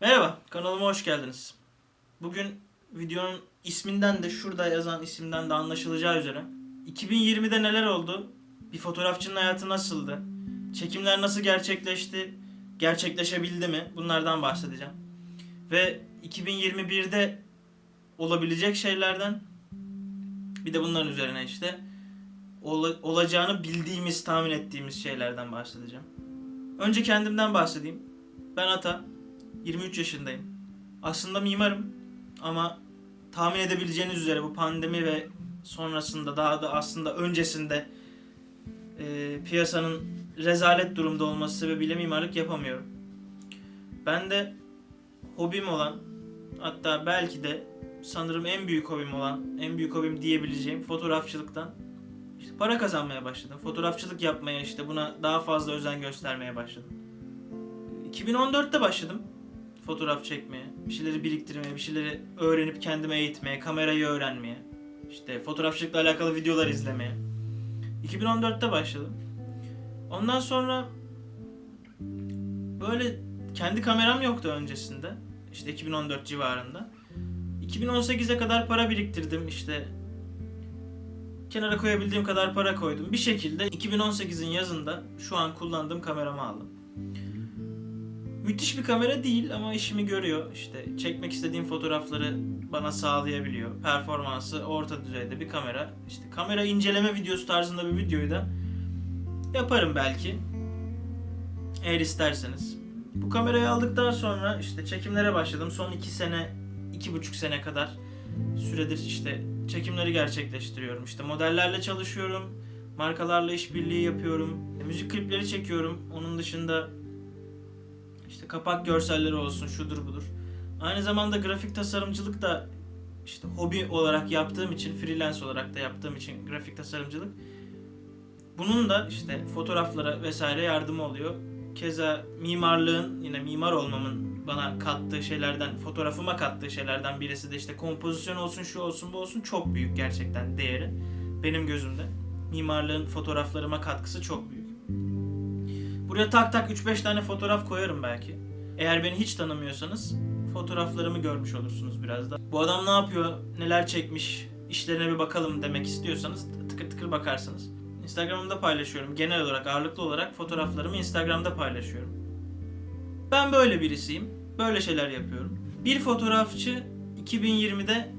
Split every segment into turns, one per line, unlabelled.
Merhaba, kanalıma hoş geldiniz. Bugün videonun isminden de şurada yazan isimden de anlaşılacağı üzere 2020'de neler oldu? Bir fotoğrafçının hayatı nasıldı? Çekimler nasıl gerçekleşti? Gerçekleşebildi mi? Bunlardan bahsedeceğim. Ve 2021'de olabilecek şeylerden bir de bunların üzerine işte ola- olacağını bildiğimiz, tahmin ettiğimiz şeylerden bahsedeceğim. Önce kendimden bahsedeyim. Ben Ata, 23 yaşındayım. Aslında mimarım ama tahmin edebileceğiniz üzere bu pandemi ve sonrasında daha da aslında öncesinde e, piyasanın rezalet durumda olması sebebiyle mimarlık yapamıyorum. Ben de hobim olan hatta belki de sanırım en büyük hobim olan, en büyük hobim diyebileceğim fotoğrafçılıktan işte para kazanmaya başladım. Fotoğrafçılık yapmaya işte buna daha fazla özen göstermeye başladım. 2014'te başladım fotoğraf çekmeye, bir şeyleri biriktirmeye, bir şeyleri öğrenip kendime eğitmeye, kamerayı öğrenmeye, işte fotoğrafçılıkla alakalı videolar izlemeye. 2014'te başladım. Ondan sonra böyle kendi kameram yoktu öncesinde. İşte 2014 civarında. 2018'e kadar para biriktirdim işte. Kenara koyabildiğim kadar para koydum. Bir şekilde 2018'in yazında şu an kullandığım kameramı aldım. Müthiş bir kamera değil ama işimi görüyor. İşte çekmek istediğim fotoğrafları bana sağlayabiliyor. Performansı orta düzeyde bir kamera. İşte kamera inceleme videosu tarzında bir videoyu da yaparım belki. Eğer isterseniz. Bu kamerayı aldıktan sonra işte çekimlere başladım. Son iki sene, iki buçuk sene kadar süredir işte çekimleri gerçekleştiriyorum. İşte modellerle çalışıyorum. Markalarla işbirliği yapıyorum. Müzik klipleri çekiyorum. Onun dışında işte kapak görselleri olsun şudur budur. Aynı zamanda grafik tasarımcılık da işte hobi olarak yaptığım için, freelance olarak da yaptığım için grafik tasarımcılık. Bunun da işte fotoğraflara vesaire yardımı oluyor. Keza mimarlığın yine mimar olmamın bana kattığı şeylerden, fotoğrafıma kattığı şeylerden birisi de işte kompozisyon olsun, şu olsun, bu olsun çok büyük gerçekten değeri benim gözümde. Mimarlığın fotoğraflarıma katkısı çok büyük. Buraya tak tak 3-5 tane fotoğraf koyarım belki. Eğer beni hiç tanımıyorsanız fotoğraflarımı görmüş olursunuz biraz da. Bu adam ne yapıyor, neler çekmiş, işlerine bir bakalım demek istiyorsanız tıkır tıkır bakarsınız. Instagram'da paylaşıyorum. Genel olarak ağırlıklı olarak fotoğraflarımı Instagram'da paylaşıyorum. Ben böyle birisiyim. Böyle şeyler yapıyorum. Bir fotoğrafçı 2020'de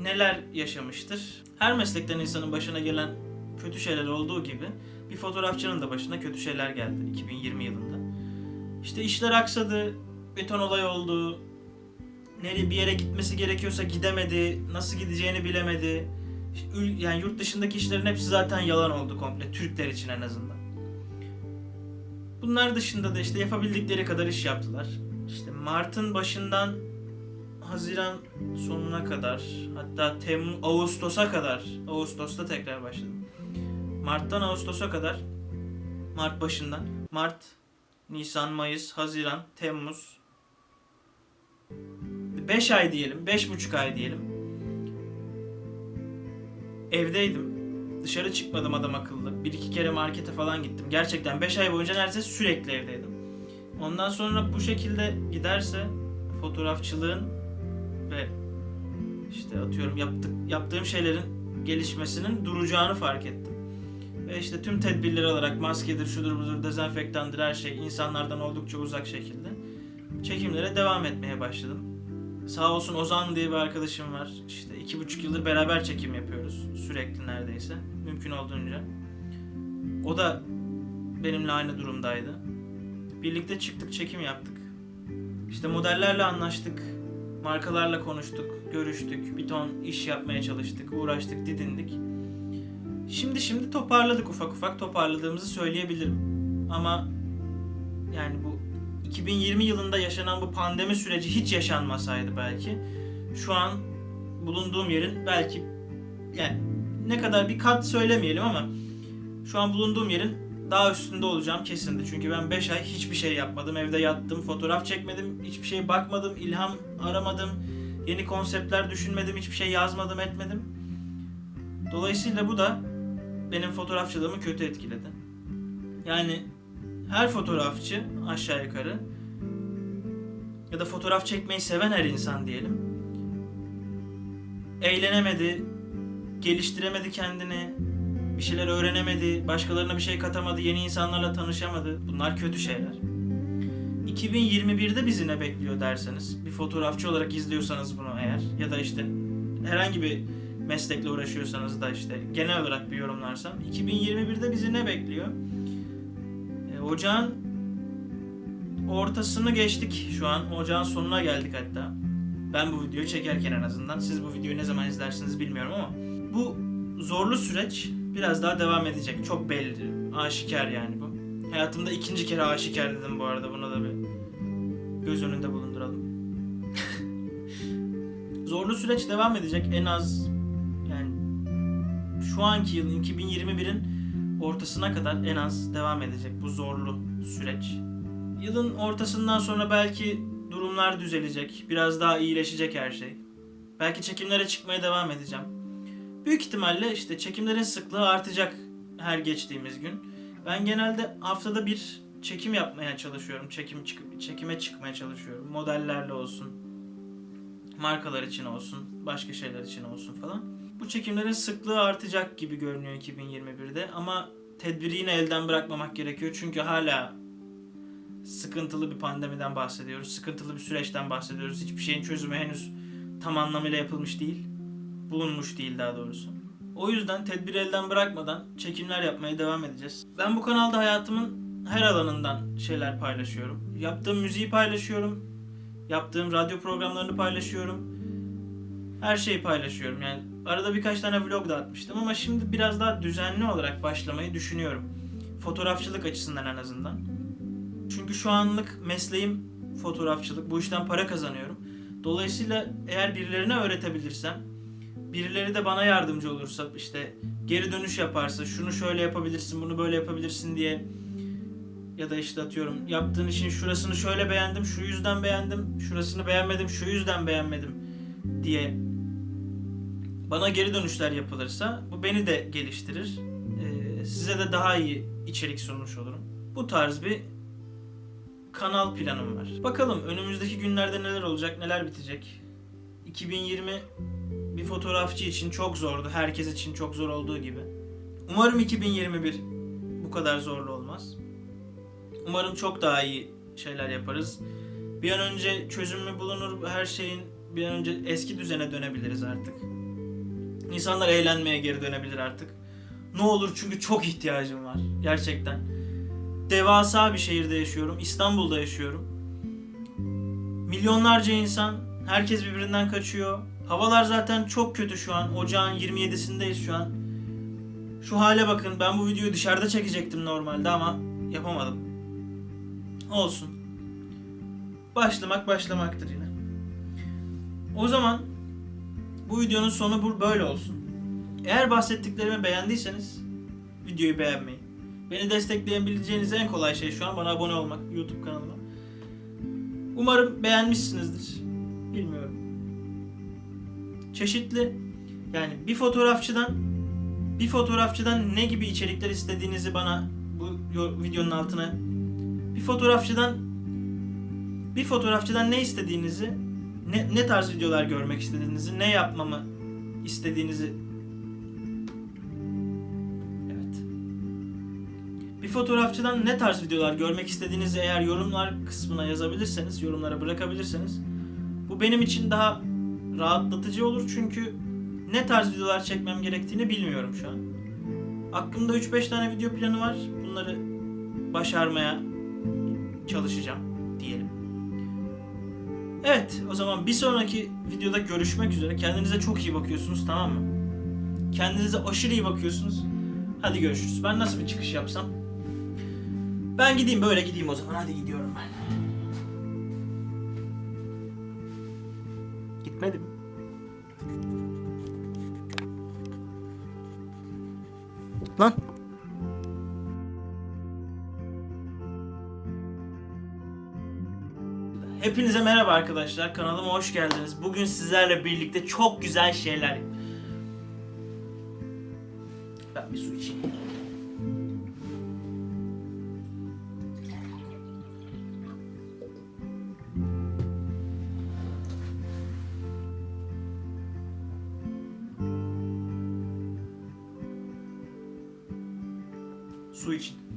neler yaşamıştır? Her meslekten insanın başına gelen kötü şeyler olduğu gibi bir fotoğrafçının da başına kötü şeyler geldi 2020 yılında. İşte işler aksadı, beton olay oldu, nereye bir yere gitmesi gerekiyorsa gidemedi, nasıl gideceğini bilemedi. Yani yurt dışındaki işlerin hepsi zaten yalan oldu komple, Türkler için en azından. Bunlar dışında da işte yapabildikleri kadar iş yaptılar. İşte Mart'ın başından Haziran sonuna kadar, hatta Temmuz, Ağustos'a kadar, Ağustos'ta tekrar başladım. Mart'tan Ağustos'a kadar Mart başından Mart, Nisan, Mayıs, Haziran, Temmuz 5 ay diyelim, 5,5 ay diyelim. Evdeydim. Dışarı çıkmadım adam akıllı. Bir iki kere markete falan gittim. Gerçekten 5 ay boyunca neredeyse sürekli evdeydim. Ondan sonra bu şekilde giderse fotoğrafçılığın ve işte atıyorum yaptık, yaptığım şeylerin gelişmesinin duracağını fark ettim. Ve işte tüm tedbirleri alarak maskedir, şudur budur, dezenfektandır her şey insanlardan oldukça uzak şekilde çekimlere devam etmeye başladım. Sağ olsun Ozan diye bir arkadaşım var. İşte iki buçuk yıldır beraber çekim yapıyoruz. Sürekli neredeyse. Mümkün olduğunca. O da benimle aynı durumdaydı. Birlikte çıktık, çekim yaptık. İşte modellerle anlaştık. Markalarla konuştuk, görüştük. Bir ton iş yapmaya çalıştık, uğraştık, didindik. Şimdi şimdi toparladık ufak ufak toparladığımızı söyleyebilirim. Ama yani bu 2020 yılında yaşanan bu pandemi süreci hiç yaşanmasaydı belki şu an bulunduğum yerin belki yani ne kadar bir kat söylemeyelim ama şu an bulunduğum yerin daha üstünde olacağım kesindi. Çünkü ben 5 ay hiçbir şey yapmadım. Evde yattım, fotoğraf çekmedim, hiçbir şey bakmadım, ilham aramadım. Yeni konseptler düşünmedim, hiçbir şey yazmadım, etmedim. Dolayısıyla bu da benim fotoğrafçılığımı kötü etkiledi. Yani her fotoğrafçı aşağı yukarı ya da fotoğraf çekmeyi seven her insan diyelim. Eğlenemedi, geliştiremedi kendini, bir şeyler öğrenemedi, başkalarına bir şey katamadı, yeni insanlarla tanışamadı. Bunlar kötü şeyler. 2021'de bizi ne bekliyor derseniz, bir fotoğrafçı olarak izliyorsanız bunu eğer ya da işte herhangi bir meslekle uğraşıyorsanız da işte genel olarak bir yorumlarsam 2021'de bizi ne bekliyor? E, ocağın ortasını geçtik şu an. Ocağın sonuna geldik hatta. Ben bu videoyu çekerken en azından. Siz bu videoyu ne zaman izlersiniz bilmiyorum ama bu zorlu süreç biraz daha devam edecek. Çok belli. Aşikar yani bu. Hayatımda ikinci kere aşikar dedim bu arada. Buna da bir göz önünde bulunduralım. zorlu süreç devam edecek en az şu anki yılın 2021'in ortasına kadar en az devam edecek bu zorlu süreç. Yılın ortasından sonra belki durumlar düzelecek. Biraz daha iyileşecek her şey. Belki çekimlere çıkmaya devam edeceğim. Büyük ihtimalle işte çekimlerin sıklığı artacak her geçtiğimiz gün. Ben genelde haftada bir çekim yapmaya çalışıyorum. Çekim çıkıp çekime çıkmaya çalışıyorum. Modellerle olsun, markalar için olsun, başka şeyler için olsun falan. Bu çekimlerin sıklığı artacak gibi görünüyor 2021'de ama tedbiri yine elden bırakmamak gerekiyor. Çünkü hala sıkıntılı bir pandemiden bahsediyoruz. Sıkıntılı bir süreçten bahsediyoruz. Hiçbir şeyin çözümü henüz tam anlamıyla yapılmış değil. Bulunmuş değil daha doğrusu. O yüzden tedbiri elden bırakmadan çekimler yapmaya devam edeceğiz. Ben bu kanalda hayatımın her alanından şeyler paylaşıyorum. Yaptığım müziği paylaşıyorum. Yaptığım radyo programlarını paylaşıyorum. Her şeyi paylaşıyorum. Yani arada birkaç tane vlog da atmıştım ama şimdi biraz daha düzenli olarak başlamayı düşünüyorum. Fotoğrafçılık açısından en azından. Çünkü şu anlık mesleğim fotoğrafçılık. Bu işten para kazanıyorum. Dolayısıyla eğer birilerine öğretebilirsem, birileri de bana yardımcı olursa, işte geri dönüş yaparsa, şunu şöyle yapabilirsin, bunu böyle yapabilirsin diye ya da işte atıyorum yaptığın işin şurasını şöyle beğendim, şu yüzden beğendim, şurasını beğenmedim, şu yüzden beğenmedim diye bana geri dönüşler yapılırsa bu beni de geliştirir. Ee, size de daha iyi içerik sunmuş olurum. Bu tarz bir kanal planım var. Bakalım önümüzdeki günlerde neler olacak, neler bitecek. 2020 bir fotoğrafçı için çok zordu. Herkes için çok zor olduğu gibi. Umarım 2021 bu kadar zorlu olmaz. Umarım çok daha iyi şeyler yaparız. Bir an önce çözümü bulunur her şeyin bir an önce eski düzene dönebiliriz artık. İnsanlar eğlenmeye geri dönebilir artık. Ne olur çünkü çok ihtiyacım var gerçekten devasa bir şehirde yaşıyorum. İstanbul'da yaşıyorum. Milyonlarca insan, herkes birbirinden kaçıyor. Havalar zaten çok kötü şu an. Ocağın 27'sindeyiz şu an. Şu hale bakın. Ben bu videoyu dışarıda çekecektim normalde ama yapamadım. Olsun. Başlamak başlamaktır yine. O zaman bu videonun sonu bu böyle olsun. Eğer bahsettiklerimi beğendiyseniz videoyu beğenmeyi, Beni destekleyebileceğiniz en kolay şey şu an bana abone olmak YouTube kanalıma. Umarım beğenmişsinizdir. Bilmiyorum. Çeşitli yani bir fotoğrafçıdan bir fotoğrafçıdan ne gibi içerikler istediğinizi bana bu videonun altına bir fotoğrafçıdan bir fotoğrafçıdan ne istediğinizi ne, ne tarz videolar görmek istediğinizi ne yapmamı istediğinizi Evet. Bir fotoğrafçıdan ne tarz videolar görmek istediğinizi eğer yorumlar kısmına yazabilirseniz, yorumlara bırakabilirseniz bu benim için daha rahatlatıcı olur çünkü ne tarz videolar çekmem gerektiğini bilmiyorum şu an. Aklımda 3-5 tane video planı var. Bunları başarmaya çalışacağım diyelim. Evet, o zaman bir sonraki videoda görüşmek üzere. Kendinize çok iyi bakıyorsunuz, tamam mı? Kendinize aşırı iyi bakıyorsunuz. Hadi görüşürüz. Ben nasıl bir çıkış yapsam? Ben gideyim böyle gideyim o zaman. Hadi gidiyorum ben. Gitmedim. Lan. Hepinize merhaba arkadaşlar. Kanalıma hoş geldiniz. Bugün sizlerle birlikte çok güzel şeyler Ben bir su içeyim. Su için.